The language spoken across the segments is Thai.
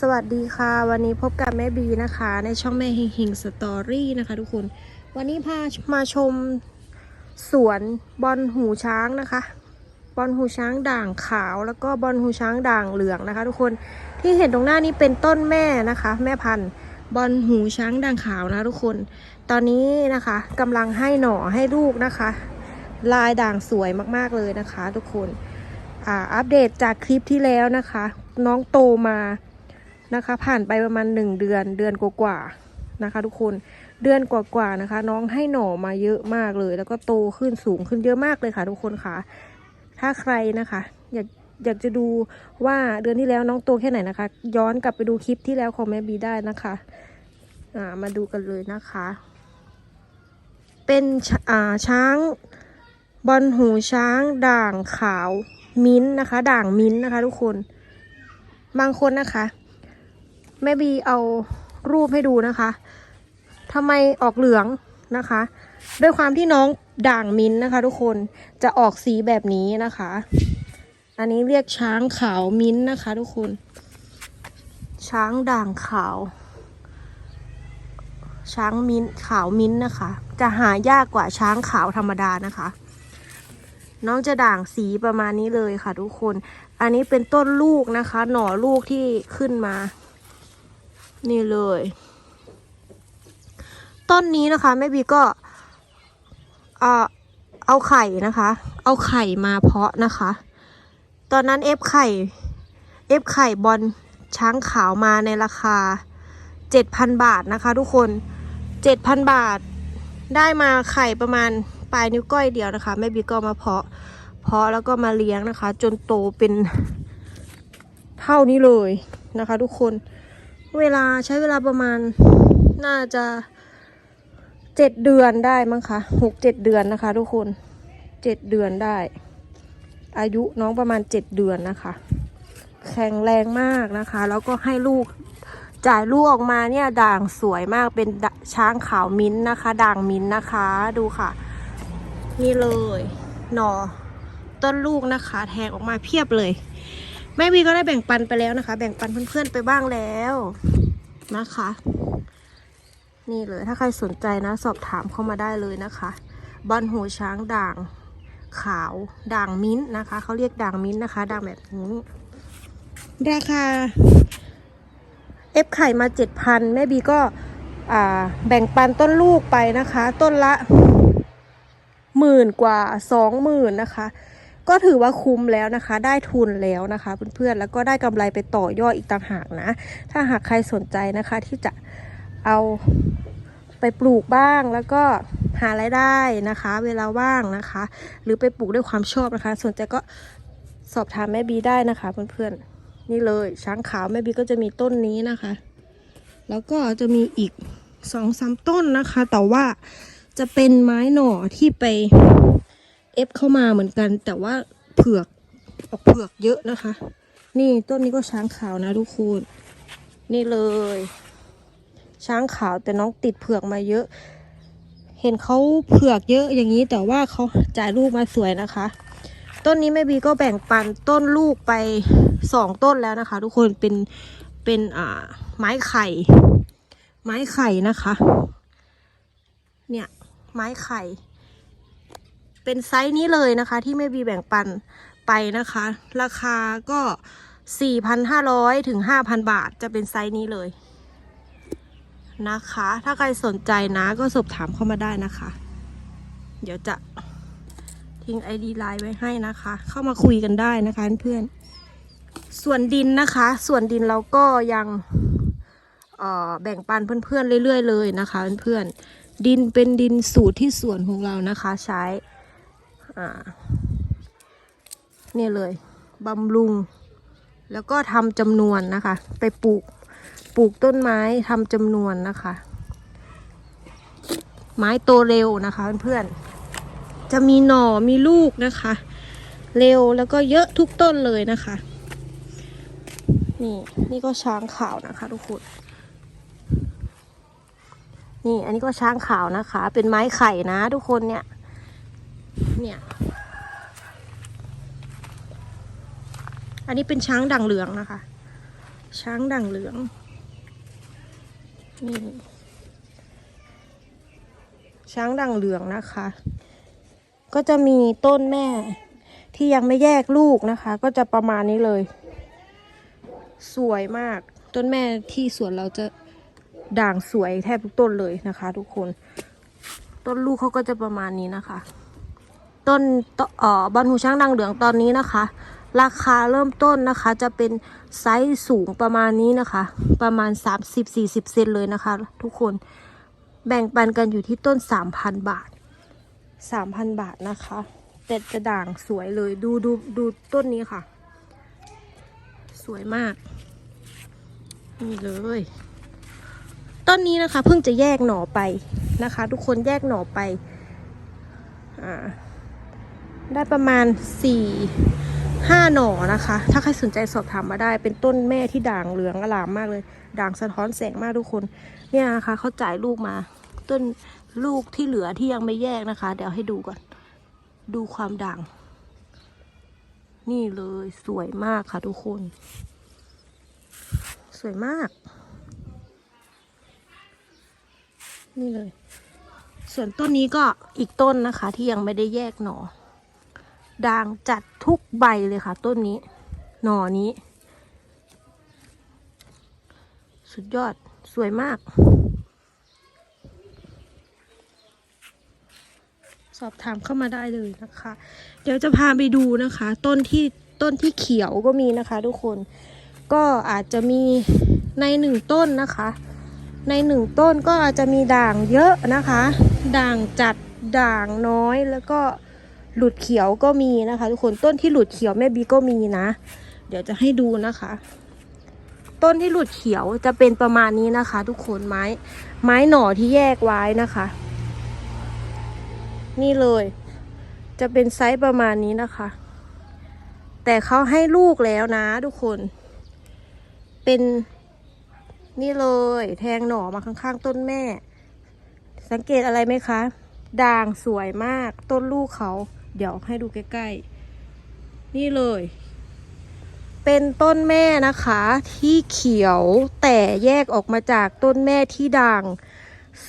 สวัสดีค่ะ วันนี้พบกับแม่บีนะคะ ในช่องแม่หิงหิงสตอรี่นะคะทุกคน วันนี้พามาชมสวนบอลหูช้างนะคะ บอลหูช้างด่างขาว แล้วก็บอลหูช้างด่างเหลืองนะคะ ทุกคนที่เห็นตรงหน้านี้เป็นต้นแม่นะคะ แม่พันธุ์บอลหูช้างด่างขาวนะทุกคน ตอนนี้นะคะกำลังให้หน่อให้ลูกนะคะ ลายด่างสวยมากๆเลยนะคะ ทุกคนอ่าอัปเดตจากคลิปที่แล้วนะคะ น้องโตมา นะคะ ผ่านไปประมาณหนึ่งเดือนเดือนกว่าๆนะคะ ทุกคนเดือนกว่าๆนะคะ น้องให้หน่อมาเยอะมากเลย แล้วก็โตขึ้นสูงขึ้นเยอะมากเลยค่ะ ทุกคนค่ะ ถ้าใครนะคะ อยากอยากจะดูว่าเดือนที่แล้วน้องโตแค่ไหนนะคะ ย้อนกลับไปดูคลิปที่แล้วของแม่บีได้นะคะอ่ามาดูกันเลยนะคะ เป็นชอ่าช้างบอลหูช้างด่างขาวมิ้นท์นะคะ ด่างมิ้นท์นะคะ ทุกคน บางคนนะคะ แม่บีเอารูปให้ดูนะคะทำไมออกเหลืองนะคะ ด้วยความที่น้องด่างมิ้นนะคะ ทุกคนจะออกสีแบบนี้นะคะ อันนี้เรียกช้างขาวมิ้นนะคะ ทุกคน ช้างด่างขาว ช้างมิ้นขาวมิ้นนะคะ จะหายากกว่าช้างขาวธรรมดานะคะ น้องจะด่างสีประมาณนี้เลยค่ะ ทุกคน อันนี้เป็นต้นลูกนะคะ หน่อลูกที่ขึ้นมา นี่เลย ต้นนี้นะคะแม่บีก็เอ่อเอาไข่นะคะ เอาไข่มาเพาะนะคะ ตอนนั้นเอฟไข่เอฟไข่บอลช้างขาวมาในราคา 7,000 บาทนะคะ ทุกคน 7,000 บาท ได้มาไข่ประมาณปลายนิ้วก้อยเดียวนะคะแม่บีก็มาเพาะ เพาะแล้วก็มาเลี้ยงนะคะ จนโตเป็นเท่านี้เลยนะคะ ทุกคน เวลาใช้เวลาประมาณน่าจะเจ็ดเดือนได้มั้งคะหกเจ็ดเดือนนะคะ ทุกคนเจ็ดเดือนได้ อายุน้องประมาณเจ็ดเดือนนะคะ แข็งแรงมากนะคะ แล้วก็ให้ลูกจ่ายลูกออกมาเนี่ยด่างสวยมากเป็นช้างขาวมิ้นนะคะ ด่างมิ้นนะคะดูค่ะ นี่เลย หนอต้นลูกนะคะ แทงออกมาเพียบเลย แม่วีก็ได้แบ่งปันไปแล้วนะคะ แบ่งปันเพื่อนๆไปบ้างแล้วนะคะ นี่เลยถ้าใครสนใจนะ สอบถามเข้ามาได้เลยนะคะบอลหูช้างด่างขาวด่างมิ้นนะคะเขาเรียกด่างมิ้นนะคะด่างแบบนี้ ราคาเอฟไข่มาเจ็ดพันแม่บีก็อ่าแบ่งปันต้นลูกไปนะคะ ต้นละหมื่นกว่าสองหมื่นนะคะ ก็ถือว่าคุ้มแล้วนะคะ ได้ทุนแล้วนะคะ เพื่อนๆ แล้วก็ได้กำไรไปต่อยอดอีกต่างหากนะ ถ้าหากใครสนใจนะคะที่จะเอาไปปลูกบ้างแล้วก็หารายได้นะคะ เวลาว่างนะคะ หรือไปปลูกด้วยความชอบนะคะ สนใจก็สอบถามแม่บีได้นะคะเพื่อนๆนี่เลยช้างขาวแม่บีก็จะมีต้นนี้นะคะ แล้วก็จะมีอีกสองสามต้นนะคะ แต่ว่าจะเป็นไม้หน่อที่ไป เอฟเข้ามาเหมือนกัน แต่ว่าเผือกออกเผือกเยอะนะคะ นี่ต้นนี้ก็ช้างขาวนะทุกคนนี่เลย ช้างขาวแต่น้องติดเผือกมาเยอะ เห็นเขาเผือกเยอะอย่างนี้แต่ว่าเขาจ่ายลูกมาสวยนะคะ ต้นนี้แม่บีก็แบ่งปันต้นลูกไปสองต้นแล้วนะคะ ทุกคนเป็นเป็นอ่าไม้ไข่ ไม้ไข่นะคะ เนี่ยไม้ไข่ เป็นไซส์นี้เลยนะคะ ที่แม่บีแบ่งปันไปนะคะ ราคาก็ 4,500 ถึง 5,000 บาทจะเป็นไซส์นี้เลยนะคะ ถ้าใครสนใจนะก็สอบถามเข้ามาได้นะคะ เดี๋ยวจะทิ้ง ID ไลน์ไว้ให้นะคะ เข้ามาคุยกันได้นะคะเพื่อน ส่วนดินนะคะ ส่วนดินเราก็ยังแบ่งปันเพื่อนๆเรื่อยๆเลยนะคะเพื่อนๆดินเป็นดินสูตรที่สวนของเรานะคะ ใช้ อ่าเนี่ยเลยบำรุง แล้วก็ทำจำนวนนะคะ ไปปลูกปลูกต้นไม้ทำจำนวนนะคะ ไม้โตเร็วนะคะเพื่อนๆจะมีหน่อมีลูกนะคะ เร็วแล้วก็เยอะทุกต้นเลยนะคะ นี่นี่ก็ช้างขาวนะคะทุกคนนี่อันนี้ก็ช้างขาวนะคะ เป็นไม้ไข่นะทุกคนเนี่ย เนี่ย อันนี้เป็นช้างด่างเหลืองนะคะ ช้างด่างเหลือง นี่ ช้างด่างเหลืองนะคะ ก็จะมีต้นแม่ที่ยังไม่แยกลูกนะคะ ก็จะประมาณนี้เลย สวยมาก ต้นแม่ที่สวนเราจะด่างสวยแทบทุกต้นเลยนะคะ ทุกคน ต้นลูกเขาก็จะประมาณนี้นะคะ ต้นเอ่อบอลหูช้างด่างเหลืองตอนนี้นะคะ ราคาเริ่มต้นนะคะ จะเป็นไซส์สูงประมาณนี้นะคะ ประมาณ 30-40 เซนเลยนะคะ ทุกคนแบ่งปันกันอยู่ที่ต้น 3,000 บาท 3,000 บาทนะคะแต่จะด่างสวยเลยดูดูดูต้นนี้ค่ะ สวยมาก นี่เลย ต้นนี้นะคะเพิ่งจะแยกหน่อไปนะคะ ทุกคนแยกหน่อไป อ่า ได้ประมาณสี่ห้าหน่อนะคะ ถ้าใครสนใจสอบถามมาได้ เป็นต้นแม่ที่ด่างเหลืองอลามมากเลย ด่างสะท้อนแสงมากทุกคน เนี่ยนะคะเขาจ่ายลูกมา ต้นลูกที่เหลือที่ยังไม่แยกนะคะ เดี๋ยวให้ดูก่อน ดูความด่าง นี่เลยสวยมากค่ะทุกคน สวยมาก นี่เลย ส่วนต้นนี้ก็อีกต้นนะคะ ที่ยังไม่ได้แยกหน่อ ด่างจัดทุกใบเลยค่ะ ต้นนี้ หน่อนี้ สุดยอดสวยมาก สอบถามเข้ามาได้เลยนะคะ เดี๋ยวจะพาไปดูนะคะ ต้นที่ต้นที่เขียวก็มีนะคะทุกคนก็อาจจะมีในหนึ่งต้นนะคะ ในหนึ่งต้นก็อาจจะมีด่างเยอะนะคะ ด่างจัดด่างน้อยแล้วก็ หลุดเขียวก็มีนะคะ ทุกคนต้นที่หลุดเขียวแม่บีก็มีนะ เดี๋ยวจะให้ดูนะคะ ต้นที่หลุดเขียวจะเป็นประมาณนี้นะคะ ทุกคนไม้ ไม้หน่อที่แยกไว้นะคะ นี่เลย จะเป็นไซส์ประมาณนี้นะคะ แต่เขาให้ลูกแล้วนะ ทุกคน เป็นนี่เลย แทงหน่อมาข้างๆ ต้นแม่ สังเกตอะไรไหมคะ ด่างสวยมาก ต้นลูกเขา เดี๋ยวให้ดูใกล้ๆ นี่เลย เป็นต้นแม่นะคะ ที่เขียวแต่แยกออกมาจากต้นแม่ที่ด่าง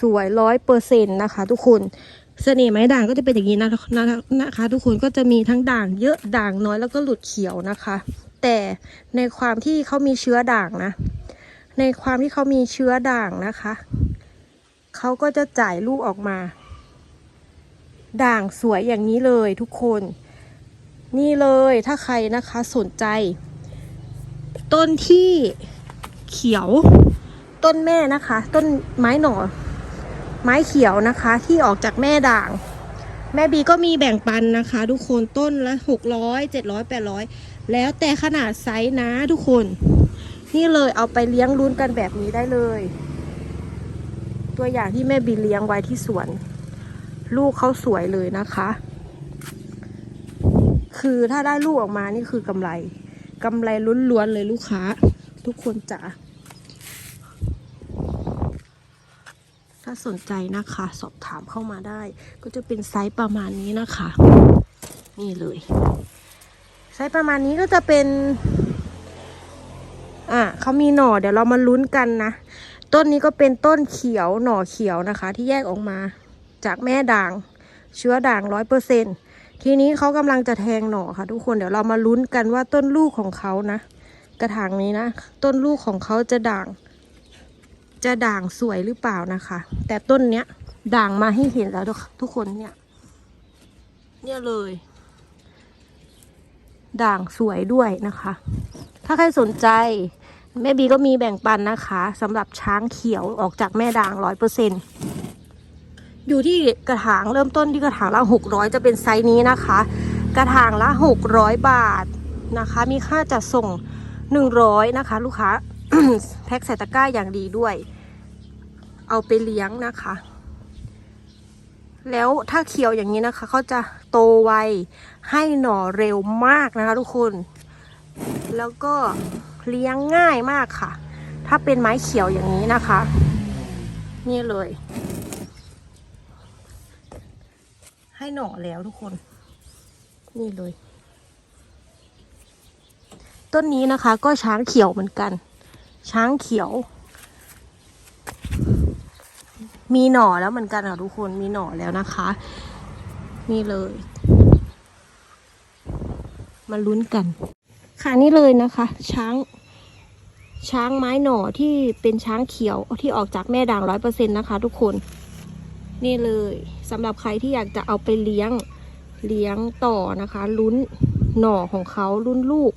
สวยร้อยเปอร์เซ็นต์นะคะ ทุกคนเสน่ห์ไม้ด่างก็จะเป็นอย่างนี้นะนะนะคะ ทุกคนก็จะมีทั้งด่างเยอะด่างน้อยแล้วก็หลุดเขียวนะคะ แต่ในความที่เขามีเชื้อด่างนะ ในความที่เขามีเชื้อด่างนะคะเขาก็จะจ่ายลูกออกมา ด่างสวยอย่างนี้เลยทุกคน นี่เลยถ้าใครนะคะสนใจ ต้นที่เขียว ต้นแม่นะคะ ต้นไม้หน่อ ไม้เขียวนะคะ ที่ออกจากแม่ด่าง แม่บีก็มีแบ่งปันนะคะ ทุกคนต้นละหกร้อยเจ็ดร้อยแปดร้อยแล้วแต่ขนาดไซส์นะทุกคน นี่เลยเอาไปเลี้ยงลุ้นกันแบบนี้ได้เลย ตัวอย่างที่แม่บีเลี้ยงไว้ที่สวน ลูกเขาสวยเลยนะคะ คือถ้าได้ลูกออกมานี่คือกำไรกำไรล้วนๆเลยลูกค้า ทุกคนจ๋าถ้าสนใจนะคะ สอบถามเข้ามาได้ ก็จะเป็นไซส์ประมาณนี้นะคะ นี่เลย ไซส์ประมาณนี้ก็จะเป็นอะเขามีหน่อเดี๋ยวเรามาลุ้นกันนะ ต้นนี้ก็เป็นต้นเขียวหน่อเขียวนะคะ ที่แยกออกมา จากแม่ด่าง เชื้อด่างร้อยเปอร์เซ็นทีนี้เขากำลังจะแทงหน่อค่ะ ทุกคนเดี๋ยวเรามาลุ้นกันว่าต้นลูกของเขานะ กระถางนี้นะ ต้นลูกของเขาจะด่าง จะด่างสวยหรือเปล่านะคะ แต่ต้นเนี้ยด่างมาให้เห็นแล้วทุกคนเนี่ย เนี่ยเลย ด่างสวยด้วยนะคะ ถ้าใครสนใจแม่บีก็มีแบ่งปันนะคะสำหรับช้างเขียวออกจากแม่ด่างร้อยเปอร์เซ็น อยู่ที่กระถางเริ่มต้นที่กระถางละหกร้อยจะเป็นไซส์นี้นะคะ กระถางละหกร้อยบาทนะคะ มีค่าจัดส่งหนึ่งร้อยนะคะ ลูกค้าแพ็คใส่ตะกร้าอย่างดีด้วย เอาไปเลี้ยงนะคะ แล้วถ้าเขียวอย่างนี้นะคะเขาจะโตไวให้หน่อเร็วมากนะคะทุกคน แล้วก็เลี้ยงง่ายมากค่ะ ถ้าเป็นไม้เขียวอย่างนี้นะคะ นี่เลย ให้หน่อแล้วทุกคน นี่เลย ต้นนี้นะคะ ก็ช้างเขียวเหมือนกัน ช้างเขียว มีหน่อแล้วเหมือนกันอะทุกคนมีหน่อแล้วนะคะ นี่เลย มาลุ้นกัน ค่ะนี่เลยนะคะ ช้างช้างไม้หน่อที่เป็นช้างเขียวที่ออกจากแม่ด่างร้อยเปอร์เซ็นต์นะคะ ทุกคน นี่เลยสำหรับใครที่อยากจะเอาไปเลี้ยงเลี้ยงต่อนะคะ ลุ้นหน่อของเขารุ่นลูก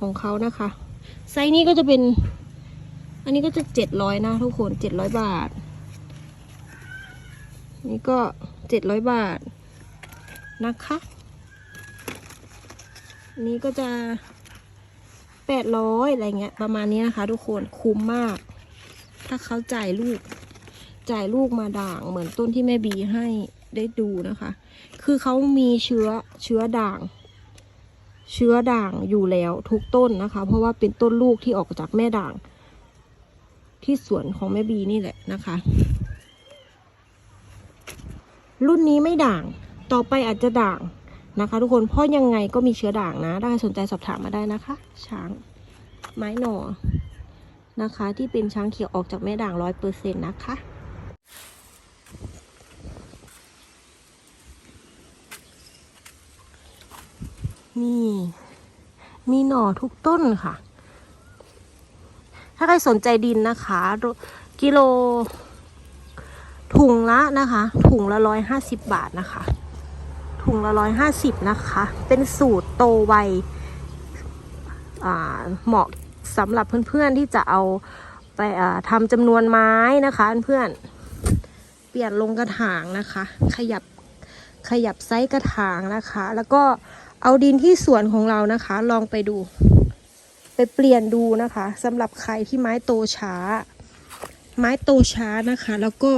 ของเขานะคะ ไซส์นี้ก็จะเป็น อันนี้ก็จะเจ็ดร้อยนะทุกคนเจ็ดร้อยบาท นี่ก็เจ็ดร้อยบาทนะคะนนี้ก็จะแปดร้อยอะไรเงี้ยประมาณนี้นะคะ ทุกคนคุ้มมาก ถ้าเขาจ่ายลูก จ่ายลูกมาด่างเหมือนต้นที่แม่บีให้ได้ดูนะคะ คือเขามีเชื้อเชื้อด่าง เชื้อด่างอยู่แล้วทุกต้นนะคะ เพราะว่าเป็นต้นลูกที่ออกจากแม่ด่าง ที่สวนของแม่บีนี่แหละนะคะ รุ่นนี้ไม่ด่าง ต่อไปอาจจะด่างนะคะ ทุกคนเพราะยังไงก็มีเชื้อด่างนะถ้าใครสนใจสอบถามมาได้นะคะ ช้างไม้หน่อนะคะ ที่เป็นช้างเขียวออกจากแม่ด่างร้อยเปอร์เซ็นต์นะคะ นี่ มีหน่อทุกต้นค่ะ ถ้าใครสนใจดินนะคะ กิโล ถุงละนะคะ ถุงละร้อยห้าสิบบาทนะคะ ถุงละร้อยห้าสิบนะคะ เป็นสูตรโตไวอ่าเหมาะสำหรับเพื่อนๆที่จะเอาไปาทำจำนวนไม้นะคะ เพื่อนเปลี่ยนลงกระถางนะคะ ขยับขยับไซส์กระถางนะคะ แล้วก็ เอาดินที่สวนของเรานะคะ ลองไปดู ไปเปลี่ยนดูนะคะสำหรับใครที่ไม้โตช้า ไม้โตช้านะคะ แล้วก็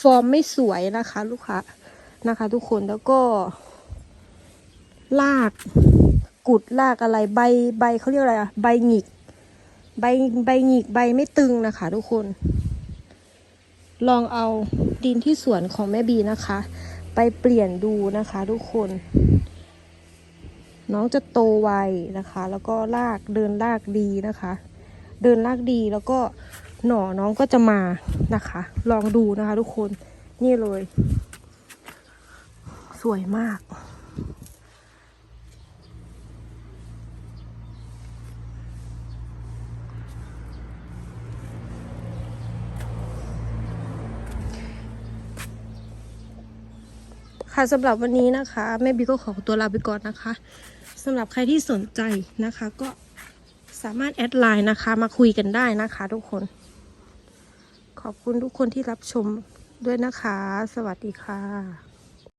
ฟอร์มไม่สวยนะคะ ลูกค้านะคะ ทุกคนแล้วก็ลากกุดลากอะไรใบใบเขาเรียกอะไรอะใบหงิก ใบใบหงิกใบไม่ตึงนะคะ ทุกคน ลองเอาดินที่สวนของแม่บีนะคะ ไปเปลี่ยนดูนะคะ ทุกคน น้องจะโตไวนะคะ แล้วก็ลากเดินลากดีนะคะ เดินลากดีแล้วก็หน่อน้องก็จะมานะคะ ลองดูนะคะ ทุกคนนี่เลย สวยมาก ค่ะสำหรับวันนี้นะคะ แม่บีก็ขอตัวลาไปก่อนนะคะ สำหรับใครที่สนใจนะคะ ก็สามารถแอดไลน์นะคะ มาคุยกันได้นะคะทุกคน ขอบคุณทุกคนที่รับชมด้วยนะคะ สวัสดีค่ะ